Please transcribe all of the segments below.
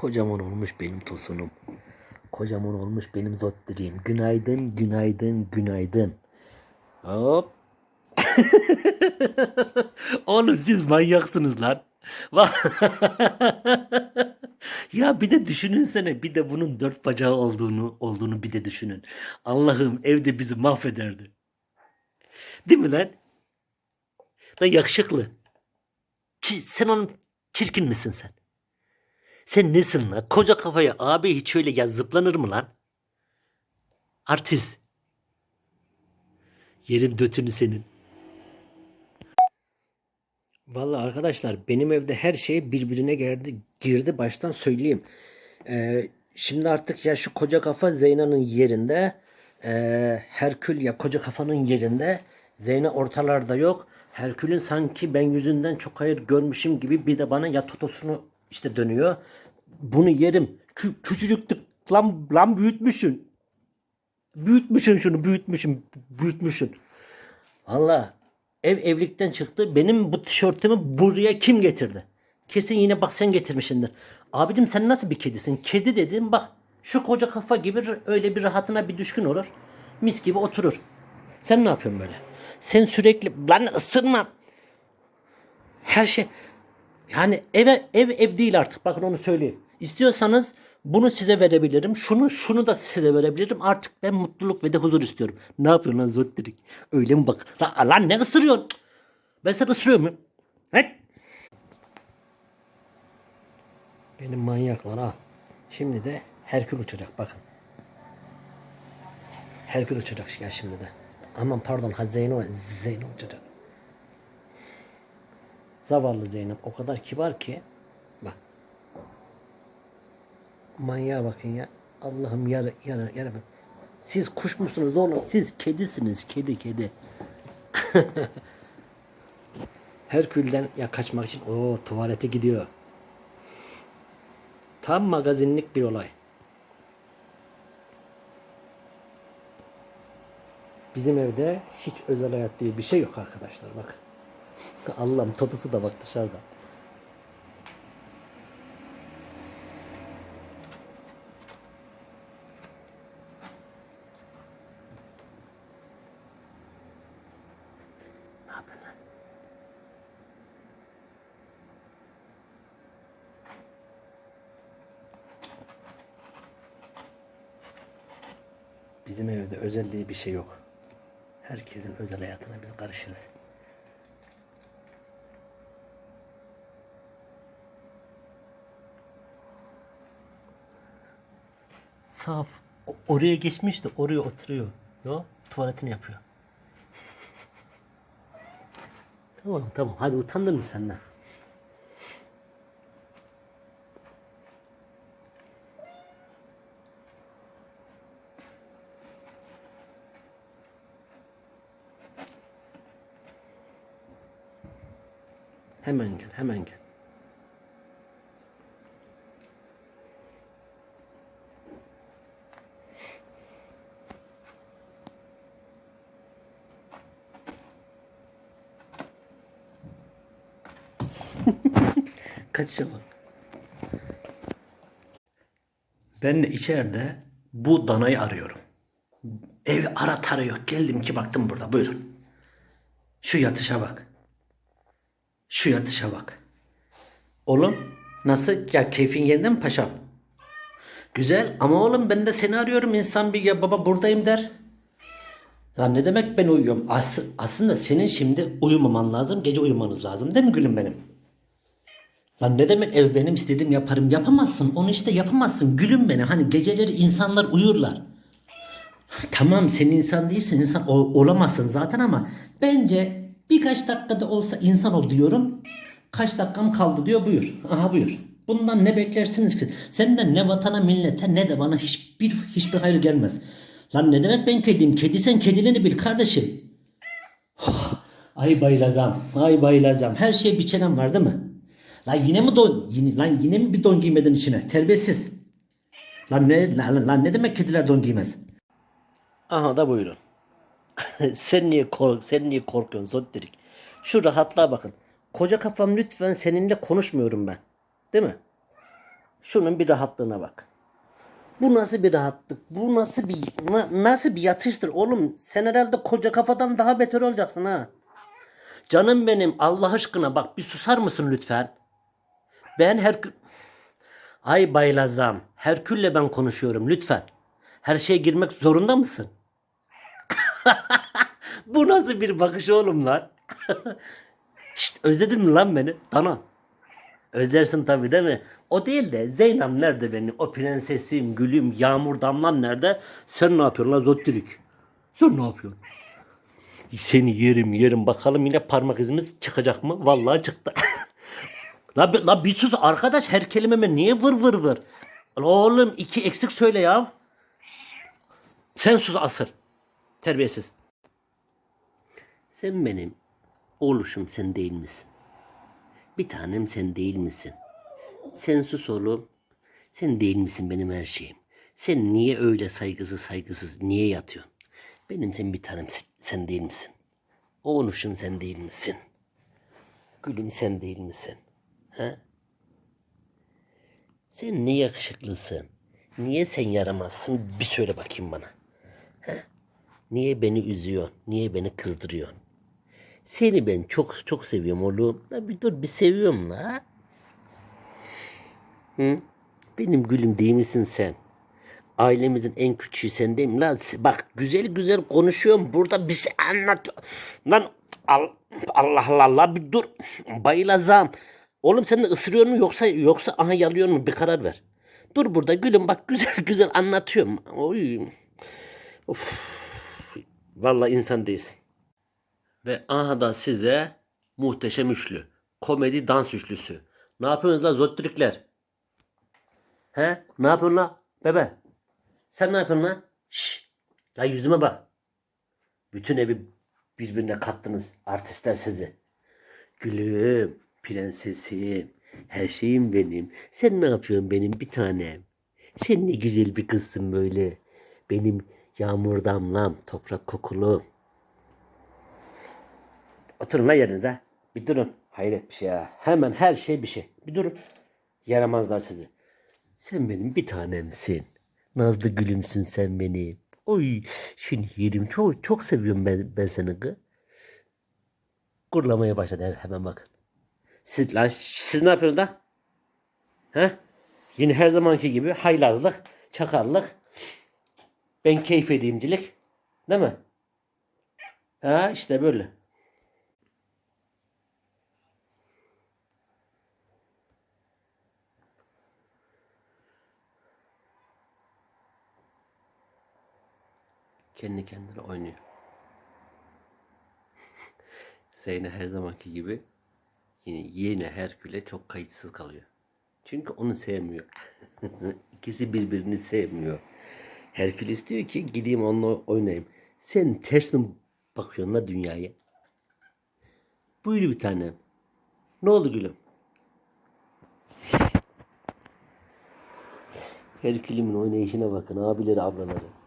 Kocaman olmuş benim tosunum. Kocaman olmuş benim zottiriyim. Günaydın, günaydın, günaydın. Hop. Oğlum siz manyaksınız lan. Ya bir de düşününsene bir de bunun dört bacağı olduğunu olduğunu bir de düşünün. Allah'ım evde bizi mahvederdi. Değil mi lan? Lan yakışıklı. Çi- sen onun çirkin misin sen? Sen nesin lan? Koca kafaya abi hiç öyle ya zıplanır mı lan? Artist. Yerin dötünü senin. Vallahi arkadaşlar benim evde her şey birbirine girdi, girdi baştan söyleyeyim. Ee, şimdi artık ya şu koca kafa Zeyna'nın yerinde. Ee, Herkül ya koca kafanın yerinde. Zeyna ortalarda yok. Herkül'ün sanki ben yüzünden çok hayır görmüşüm gibi bir de bana ya totosunu işte dönüyor. Bunu yerim. Kü küçücüktük lan, lan büyütmüşsün. Büyütmüşsün şunu büyütmüşsün. Büyütmüşsün. Valla ev evlilikten çıktı. Benim bu tişörtümü buraya kim getirdi? Kesin yine bak sen getirmişsindir. Abicim sen nasıl bir kedisin? Kedi dedim bak şu koca kafa gibi öyle bir rahatına bir düşkün olur. Mis gibi oturur. Sen ne yapıyorsun böyle? Sen sürekli lan ısırma. Her şey yani eve ev ev değil artık. Bakın onu söyleyeyim. İstiyorsanız bunu size verebilirim. Şunu şunu da size verebilirim. Artık ben mutluluk ve de huzur istiyorum. Ne yapıyorsun lan zottirik? Öyle mi bak? Lan, lan ne ısırıyorsun? Ben seni ısırıyor muyum? He? Benim manyaklar ha. Şimdi de Herkül uçacak bakın. Herkül uçacak ya şimdi de. Aman pardon ha Zeyno, Zeyno uçacak. Zavallı Zeynep o kadar kibar ki. Bak. Manyağa bakın ya. Allah'ım yarı yarı yarı. Siz kuş musunuz oğlum? Siz kedisiniz. Kedi kedi. Herkül'den ya kaçmak için o tuvalete gidiyor. Tam magazinlik bir olay. Bizim evde hiç özel hayat diye bir şey yok arkadaşlar bak. Allah'ım totosu da bak dışarıda. Bizim evde özelliği bir şey yok. Herkesin özel hayatına biz karışırız. Saf. Oraya geçmiş de oraya oturuyor. Yo, tuvaletini yapıyor. tamam tamam hadi utandın mı senden? Hemen gel hemen gel. Kaçışa bak. Ben de içeride bu danayı arıyorum. Ev ara tara yok. Geldim ki baktım burada. Buyurun. Şu yatışa bak. Şu yatışa bak. Oğlum nasıl? Ya keyfin yerinde mi paşam? Güzel ama oğlum ben de seni arıyorum. İnsan bir ya baba buradayım der. Lan ne demek ben uyuyorum? As- aslında senin şimdi uyumaman lazım. Gece uyumanız lazım değil mi gülüm benim? Lan ne demek ev benim istediğim yaparım. Yapamazsın. Onu işte yapamazsın. Gülüm beni. Hani geceleri insanlar uyurlar. Tamam sen insan değilsin. insan ol- olamazsın zaten ama bence birkaç dakikada olsa insan ol diyorum. Kaç dakikam kaldı diyor buyur. Aha buyur. Bundan ne beklersiniz ki? Senden ne vatana millete ne de bana hiçbir hiçbir hayır gelmez. Lan ne demek ben kediyim? Kedi sen kediliğini bil kardeşim. Ay bayılacağım. Ay bayılacağım. Her şey bir çenem var değil mi? Lan yine mi don yine, lan yine mi bir don giymedin içine? Terbiyesiz. Lan ne lan, lan ne demek kediler don giymez? Aha da buyurun. sen niye kork sen niye korkuyorsun Zodderik? Şu rahatlığa bakın. Koca kafam lütfen seninle konuşmuyorum ben. Değil mi? Şunun bir rahatlığına bak. Bu nasıl bir rahatlık? Bu nasıl bir na- nasıl bir yatıştır oğlum? Sen herhalde koca kafadan daha beter olacaksın ha. Canım benim Allah aşkına bak bir susar mısın lütfen? Ben Herkül... Ay baylazam. Herkül'le ben konuşuyorum lütfen. Her şeye girmek zorunda mısın? Bu nasıl bir bakış oğlum lan? Şşt özledin mi lan beni? Dana. Özlersin tabii değil mi? O değil de Zeynep nerede benim? O prensesim, gülüm, yağmur damlam nerede? Sen ne yapıyorsun lan zottirik? Sen ne yapıyorsun? Seni yerim yerim bakalım yine parmak izimiz çıkacak mı? Vallahi çıktı. la, la bir sus arkadaş her kelimeme niye vır vır vır? Oğlum iki eksik söyle ya. Sen sus asır. Terbiyesiz. Sen benim oluşum sen değil misin? Bir tanem sen değil misin? Sen sus oğlum. Sen değil misin benim her şeyim? Sen niye öyle saygısız saygısız niye yatıyorsun? Benim sen bir tanem sen değil misin? Oğluşum sen değil misin? Gülüm sen değil misin? Ha? Sen ne yakışıklısın? Niye sen yaramazsın? Bir söyle bakayım bana. Ha? Niye beni üzüyorsun? Niye beni kızdırıyorsun? Seni ben çok çok seviyorum oğlum. La bir dur bir seviyorum la. Hı? Benim gülüm değil misin sen? Ailemizin en küçüğü sen değil mi? Lan bak güzel güzel konuşuyorum. Burada bir şey anlat. Lan al- Allah Allah Allah bir dur. Bayılacağım. Oğlum sen de ısırıyor mu yoksa yoksa aha yalıyor mu? Bir karar ver. Dur burada gülüm bak güzel güzel anlatıyorum. Oy. Of. Vallahi insan değilsin. Ve aha da size muhteşem üçlü. Komedi dans üçlüsü. Ne yapıyorsunuz la zottrikler? He? Ne yapıyorsun la? Bebe. Sen ne yapıyorsun lan? Şşş. La yüzüme bak. Bütün evi birbirine kattınız. Artistler sizi. Gülüm, prensesim, her şeyim benim. Sen ne yapıyorsun benim bir tanem? Sen ne güzel bir kızsın böyle. Benim yağmur damlam, toprak kokulum. Oturun lan yerinize. Bir durun. Hayret bir şey ya. Hemen her şey bir şey. Bir durun. Yaramazlar sizi. Sen benim bir tanemsin. Nazlı gülümsün sen benim. Oy şimdi yerim çok çok seviyorum ben, ben seni kız. Kurlamaya başladı he- hemen bakın. Siz, lan, siz ne yapıyorsunuz da? He? Yine her zamanki gibi haylazlık, çakallık. Ben keyif edeyimcilik. Değil mi? Ha işte böyle. Kendi kendine oynuyor. Zeynep her zamanki gibi yine yine Herkül'e çok kayıtsız kalıyor. Çünkü onu sevmiyor. İkisi birbirini sevmiyor. Herkül istiyor ki gideyim onunla oynayayım. Sen ters mi bakıyorsun la dünyaya? Buyur bir tanem. Ne oldu gülüm? Herkül'ümün oynayışına bakın abileri ablaları.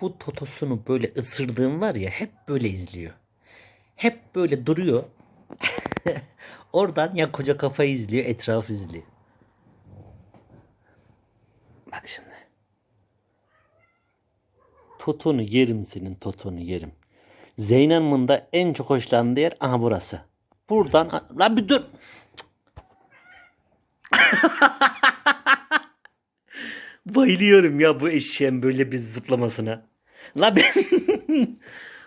Bu totosunu böyle ısırdığım var ya hep böyle izliyor. Hep böyle duruyor. Oradan ya koca kafayı izliyor, etrafı izliyor. Bak şimdi. Totonu yerim senin, totonu yerim. Zeynep'in de en çok hoşlandığı yer aha burası. Buradan, lan bir dur. Bayılıyorum ya bu eşeğin böyle bir zıplamasına. La ben...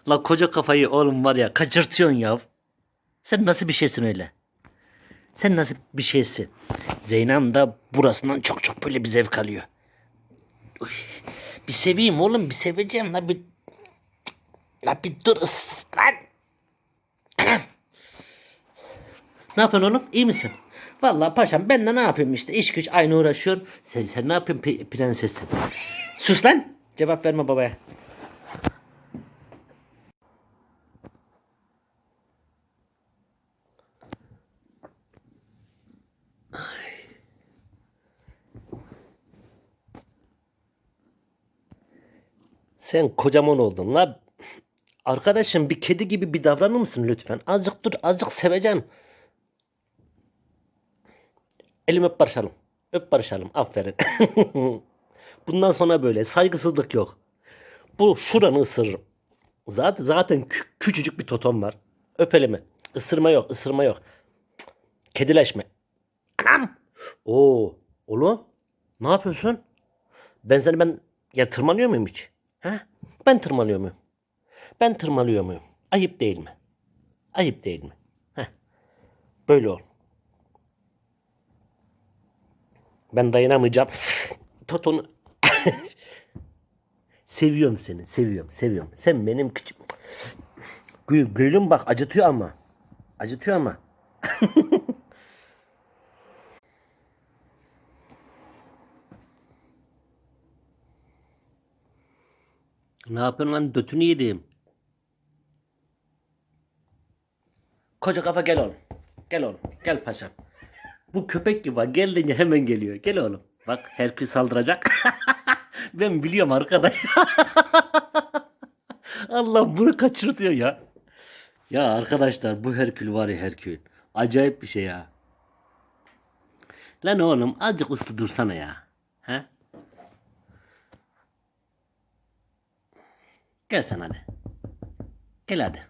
La koca kafayı oğlum var ya kaçırtıyorsun ya. Sen nasıl bir şeysin öyle? Sen nasıl bir şeysin? Zeynep de burasından çok çok böyle bir zevk alıyor. Uy, bir seveyim oğlum bir seveceğim la bir... La bir dur ıs- lan. Ne yapıyorsun oğlum? İyi misin? Vallahi paşam ben de ne yapayım işte iş güç aynı uğraşıyor. Sen, sen ne yapıyorsun pe- prensesim? Sus lan. Cevap verme babaya. Sen kocaman oldun la. Arkadaşım bir kedi gibi bir davranır mısın lütfen? Azıcık dur, azıcık seveceğim. Elimi öp barışalım. Öp barışalım. Aferin. Bundan sonra böyle saygısızlık yok. Bu şuranı ısırırım. Zaten zaten kü- küçücük bir totom var. Öp elimi. Isırma yok, ısırma yok. Kedileşme. Anam. Oo, oğlum. Ne yapıyorsun? Ben seni ben ya tırmanıyor muyum hiç? Ha? Ben tırmanıyor muyum? Ben tırmalıyor muyum? Ayıp değil mi? Ayıp değil mi? Heh. Böyle ol. Ben dayanamayacağım. Totonu. seviyorum seni. Seviyorum. Seviyorum. Sen benim küçük... Gül, gülüm bak acıtıyor ama. Acıtıyor ama. ne yapıyorsun lan? Dötünü yedim. Koca kafa gel oğlum. Gel oğlum. Gel paşam. Bu köpek gibi bak geldiğince hemen geliyor. Gel oğlum. Bak Herkül saldıracak. ben biliyorum arkadaş. Allah bunu kaçırtıyor ya. Ya arkadaşlar bu Herkül var ya Herkül. Acayip bir şey ya. Lan oğlum azıcık uslu dursana ya. He? Gel sen hadi. Gel hadi.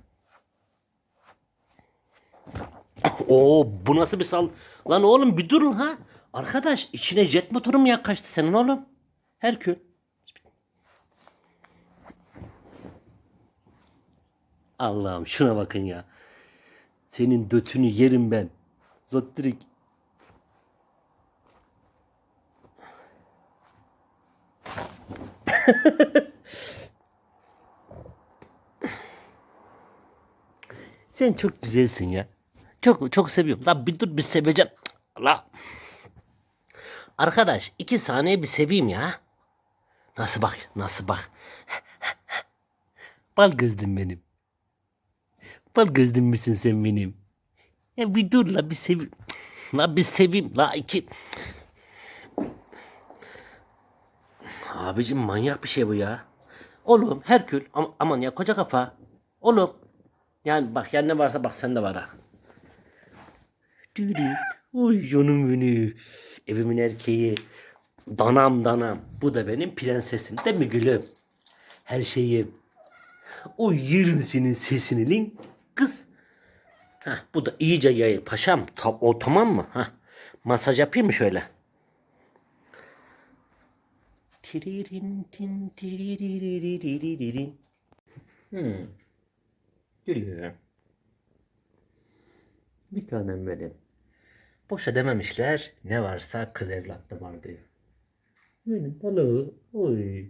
Oo bu nasıl bir sal... Lan oğlum bir durun ha. Arkadaş içine jet motoru mu yaklaştı senin oğlum? Herkül. Allah'ım şuna bakın ya. Senin dötünü yerim ben. Zottirik. Sen çok güzelsin ya. Çok çok seviyorum. Lan bir dur bir seveceğim. La. Arkadaş iki saniye bir seveyim ya. Nasıl bak nasıl bak. Bal gözlüm benim. Bal gözlüm müsün sen benim? Ya bir dur la bir sev. La bir seveyim la iki. Abicim manyak bir şey bu ya. Oğlum Herkül am- aman ya koca kafa. Oğlum. Yani bak ya ne varsa bak sende var ha. Dürü. Uy canım beni. Evimin erkeği. Danam danam. Bu da benim prensesim değil mi gülüm? Her şeyim. O yerim senin sesini lin kız. Heh, bu da iyice yayıl paşam. Ta- o tamam mı? Heh. Masaj yapayım mı şöyle? Tiririn tin tiriririririririn. Hmm. Gülüyor. Bir tanem benim. Boşa dememişler. Ne varsa kız evlatta var diyor. Benim balığı. Oy.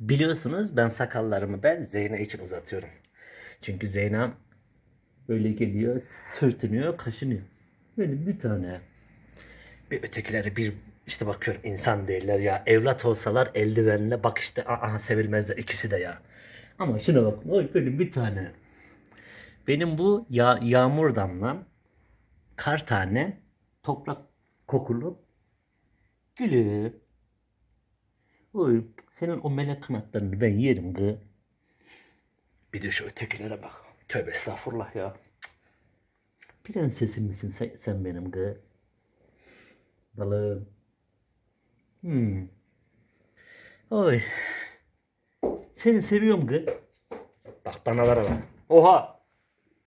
Biliyorsunuz ben sakallarımı ben Zeyna için uzatıyorum. Çünkü Zeyna böyle geliyor, sürtünüyor, kaşınıyor. Benim bir tane. Bir ötekileri bir işte bakıyorum insan değiller ya. Evlat olsalar eldivenle bak işte aa sevilmezler ikisi de ya. Ama şuna bak. Oy benim bir tane. Benim bu ya yağmur damlam, kar tane, toprak kokulu gülüm. Oy senin o melek kanatlarını ben yerim gı. Bir de şu ötekilere bak. Tövbe estağfurullah ya. Prensesim misin sen, sen benim gı? Balığım. Hmm. Oy. Seni seviyorum gı. Bak danalara bak. Oha.